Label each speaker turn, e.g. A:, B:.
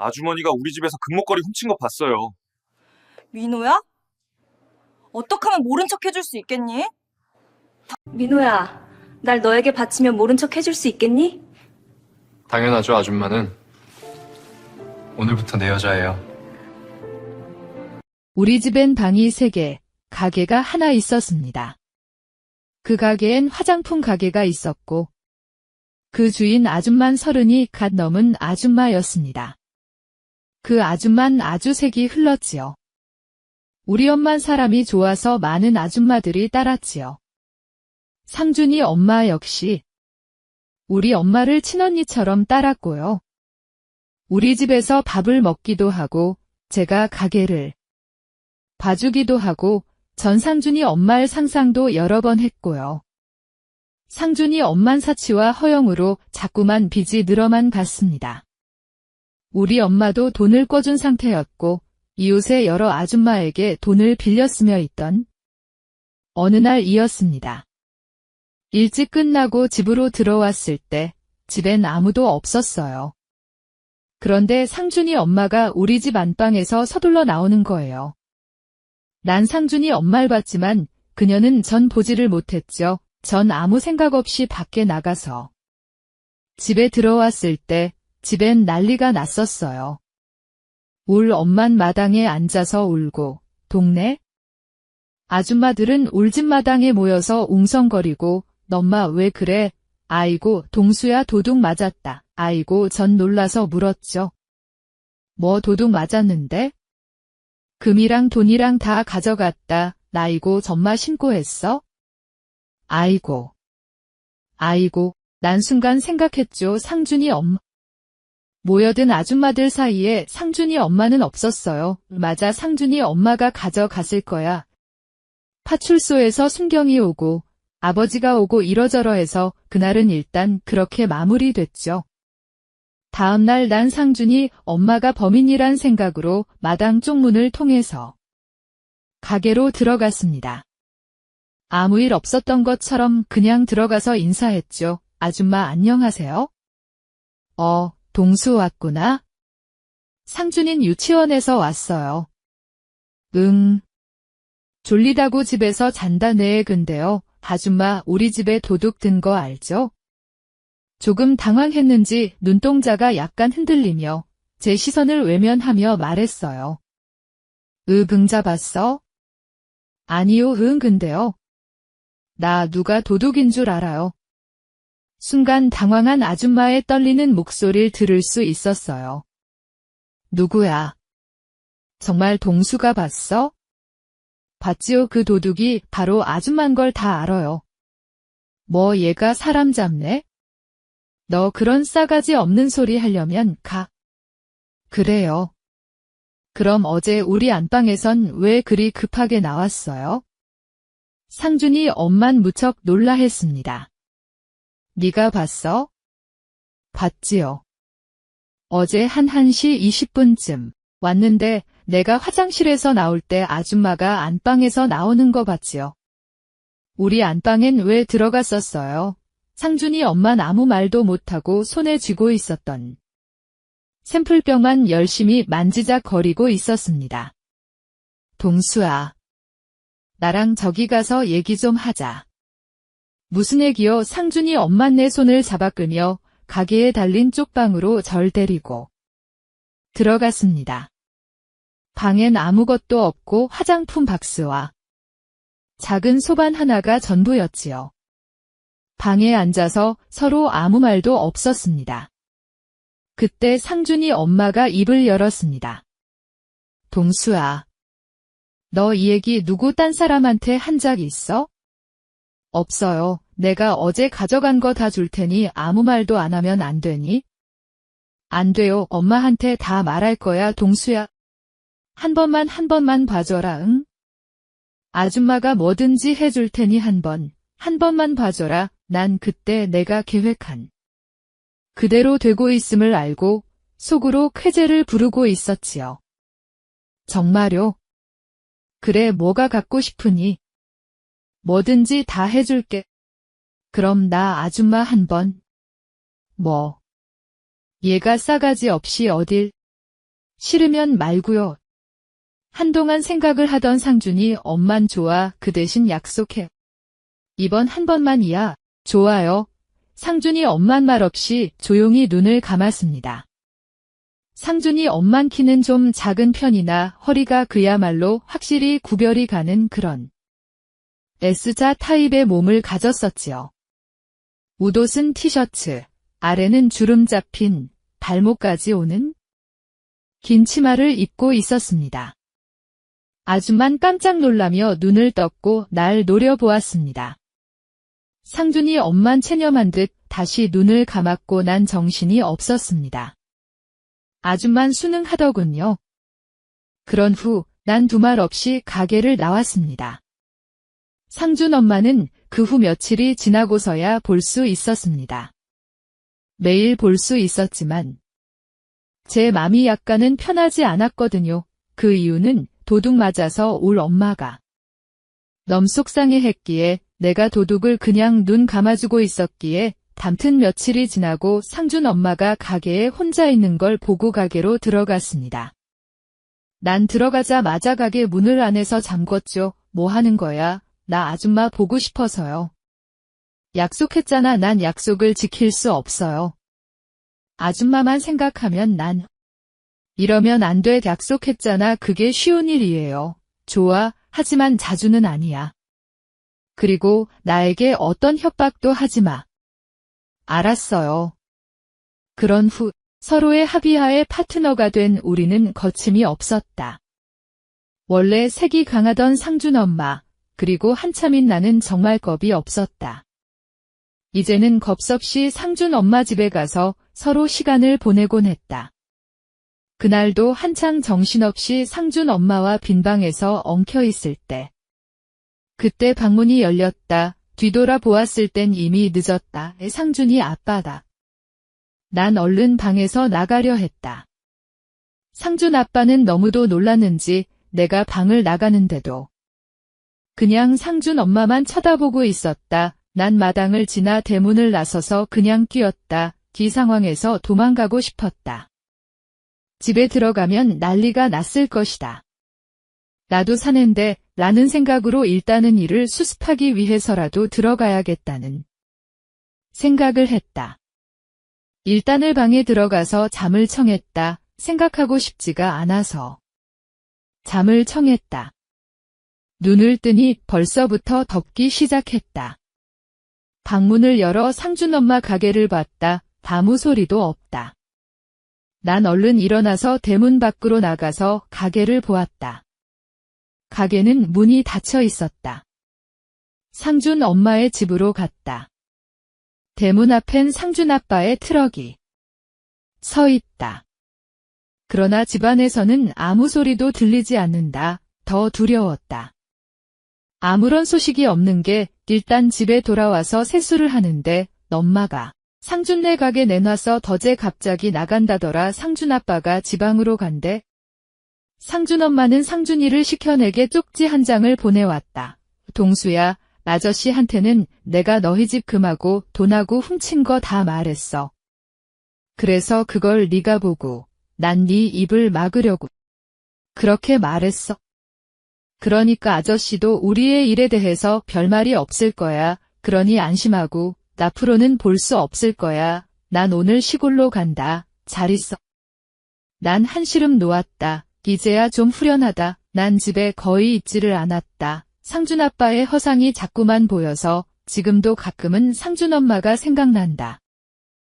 A: 아주머니가 우리 집에서 금목걸이 훔친 거 봤어요.
B: 민호야? 어떻게 하면 모른 척 해줄 수 있겠니?
C: 민호야, 날 너에게 바치면 모른 척 해줄 수 있겠니?
D: 당연하죠, 아줌마는. 오늘부터 내 여자예요.
E: 우리 집엔 방이 3개, 가게가 하나 있었습니다. 그 가게엔 화장품 가게가 있었고, 그 주인 아줌만 서른이 갓 넘은 아줌마였습니다. 그 아줌만 아주 색이 흘렀지요. 우리 엄만 사람이 좋아서 많은 아줌마들이 따랐지요. 상준이 엄마 역시 우리 엄마를 친언니처럼 따랐고요. 우리 집에서 밥을 먹기도 하고 제가 가게를 봐주기도 하고 전상준이 엄마의 상상도 여러 번 했고요. 상준이 엄만 사치와 허영으로 자꾸만 빚이 늘어만 갔습니다. 우리 엄마도 돈을 꿔준 상태였고 이웃의 여러 아줌마에게 돈을 빌렸으며 있던 어느 날이었습니다. 일찍 끝나고 집으로 들어왔을 때 집엔 아무도 없었어요. 그런데 상준이 엄마가 우리 집 안방에서 서둘러 나오는 거예요. 난 상준이 엄마를 봤지만 그녀는 전 보지를 못했죠. 전 아무 생각 없이 밖에 나가서. 집에 들어왔을 때 집엔 난리가 났었어요. 울 엄만 마당에 앉아서 울고 동네 아줌마들은 울집 마당에 모여서 웅성거리고 너마 왜 그래? 아이고 동수야 도둑 맞았다. 아이고 전 놀라서 물었죠. 뭐 도둑 맞았는데? 금이랑 돈이랑 다 가져갔다. 나이고 전마 신고했어? 아이고. 아이고, 난 순간 생각했죠. 상준이 엄마. 모여든 아줌마들 사이에 상준이 엄마는 없었어요. 맞아, 상준이 엄마가 가져갔을 거야. 파출소에서 순경이 오고, 아버지가 오고 이러저러 해서 그날은 일단 그렇게 마무리됐죠. 다음날 난 상준이 엄마가 범인이란 생각으로 마당 쪽문을 통해서 가게로 들어갔습니다. 아무 일 없었던 것처럼 그냥 들어가서 인사했죠. 아줌마 안녕하세요? 어, 동수 왔구나. 상준인 유치원에서 왔어요. 응. 졸리다고 집에서 잔다네 근데요. 아줌마 우리 집에 도둑 든 거 알죠? 조금 당황했는지 눈동자가 약간 흔들리며 제 시선을 외면하며 말했어요. 으응 잡았어? 아니요 응 근데요. 나 누가 도둑인 줄 알아요. 순간 당황한 아줌마의 떨리는 목소리를 들을 수 있었어요. 누구야? 정말 동수가 봤어? 봤지요 그 도둑이 바로 아줌만 걸 다 알아요. 뭐 얘가 사람 잡네? 너 그런 싸가지 없는 소리 하려면 가. 그래요. 그럼 어제 우리 안방에선 왜 그리 급하게 나왔어요? 상준이 엄만 무척 놀라 했습니다. 네가 봤어? 봤지요. 어제 한 1시 20분쯤 왔는데 내가 화장실에서 나올 때 아줌마가 안방에서 나오는 거 봤지요. 우리 안방엔 왜 들어갔었어요? 상준이 엄만 아무 말도 못하고 손에 쥐고 있었던 샘플병만 열심히 만지작거리고 있었습니다. 동수아. 나랑 저기 가서 얘기 좀 하자. 무슨 얘기요? 상준이 엄만 내 손을 잡아 끌며 가게에 달린 쪽방으로 절 데리고 들어갔습니다. 방엔 아무것도 없고 화장품 박스와 작은 소반 하나가 전부였지요. 방에 앉아서 서로 아무 말도 없었습니다. 그때 상준이 엄마가 입을 열었습니다. 동수아. 너 이 얘기 누구 딴 사람한테 한 적 있어? 없어요. 내가 어제 가져간 거 다 줄 테니 아무 말도 안 하면 안 되니? 안 돼요. 엄마한테 다 말할 거야, 동수야. 한 번만 한 번만 봐줘라, 응? 아줌마가 뭐든지 해줄 테니 한 번, 한 번만 봐줘라. 난 그때 내가 계획한 그대로 되고 있음을 알고 속으로 쾌재를 부르고 있었지요. 정말요? 그래, 뭐가 갖고 싶으니? 뭐든지 다 해줄게. 그럼 나 아줌마 한 번. 뭐? 얘가 싸가지 없이 어딜 싫으면 말고요. 한동안 생각을 하던 상준이 엄만 좋아 그 대신 약속해. 이번 한 번만이야. 좋아요. 상준이 엄만 말 없이 조용히 눈을 감았습니다. 상준이 엄만 키는 좀 작은 편이나 허리가 그야말로 확실히 구별이 가는 그런 S자 타입의 몸을 가졌었지요. 웃옷은 티셔츠, 아래는 주름 잡힌 발목까지 오는 긴 치마를 입고 있었습니다. 아줌만 깜짝 놀라며 눈을 떴고 날 노려보았습니다. 상준이 엄만 체념한 듯 다시 눈을 감았고 난 정신이 없었습니다. 아줌만 수능하더군요. 그런 후 난 두 말 없이 가게를 나왔습니다. 상준 엄마는 그 후 며칠이 지나고서야 볼 수 있었습니다. 매일 볼 수 있었지만 제 맘이 약간은 편하지 않았거든요. 그 이유는 도둑 맞아서 울 엄마가 너무 속상해 했기에 내가 도둑을 그냥 눈 감아주고 있었기에 담튼 며칠이 지나고 상준 엄마가 가게에 혼자 있는 걸 보고 가게로 들어갔습니다. 난 들어가자마자 가게 문을 안에서 잠궜죠. 뭐 하는 거야? 나 아줌마 보고 싶어서요. 약속했잖아. 난 약속을 지킬 수 없어요. 아줌마만 생각하면 난 이러면 안 돼. 약속했잖아. 그게 쉬운 일이에요. 좋아. 하지만 자주는 아니야. 그리고 나에게 어떤 협박도 하지 마. 알았어요. 그런 후 서로의 합의하에 파트너가 된 우리는 거침이 없었다. 원래 색이 강하던 상준 엄마, 그리고 한참인 나는 정말 겁이 없었다. 이제는 겁섭시 상준 엄마 집에 가서 서로 시간을 보내곤 했다. 그날도 한창 정신없이 상준 엄마와 빈방에서 엉켜 있을 때. 그때 방문이 열렸다. 뒤돌아 보았을 땐 이미 늦었다. 상준이 아빠다. 난 얼른 방에서 나가려 했다. 상준 아빠는 너무도 놀랐는지 내가 방을 나가는데도 그냥 상준 엄마만 쳐다보고 있었다. 난 마당을 지나 대문을 나서서 그냥 뛰었다. 이 상황에서 도망가고 싶었다. 집에 들어가면 난리가 났을 것이다. 나도 사는데 라는 생각으로 일단은 일을 수습하기 위해서라도 들어가야겠다는 생각을 했다. 일단을 방에 들어가서 잠을 청했다. 생각하고 싶지가 않아서 잠을 청했다. 눈을 뜨니 벌써부터 덥기 시작했다. 방문을 열어 상준 엄마 가게를 봤다. 아무 소리도 없다. 난 얼른 일어나서 대문 밖으로 나가서 가게를 보았다. 가게는 문이 닫혀 있었다. 상준 엄마의 집으로 갔다. 대문 앞엔 상준 아빠의 트럭이 서 있다. 그러나 집안에서는 아무 소리도 들리지 않는다. 더 두려웠다. 아무런 소식이 없는 게 일단 집에 돌아와서 세수를 하는데 엄마가 상준네 가게 내놔서 더제 갑자기 나간다더라 상준 아빠가 지방으로 간대. 상준 엄마는 상준이를 시켜내게 쪽지 한 장을 보내왔다. 동수야, 아저씨한테는 내가 너희 집 금하고 돈하고 훔친 거 다 말했어. 그래서 그걸 네가 보고 난 네 입을 막으려고 그렇게 말했어. 그러니까 아저씨도 우리의 일에 대해서 별말이 없을 거야. 그러니 안심하고 앞으로는 볼 수 없을 거야. 난 오늘 시골로 간다. 잘 있어. 난 한시름 놓았다. 이제야 좀 후련하다. 난 집에 거의 있지를 않았다. 상준 아빠의 허상이 자꾸만 보여서 지금도 가끔은 상준 엄마가 생각난다.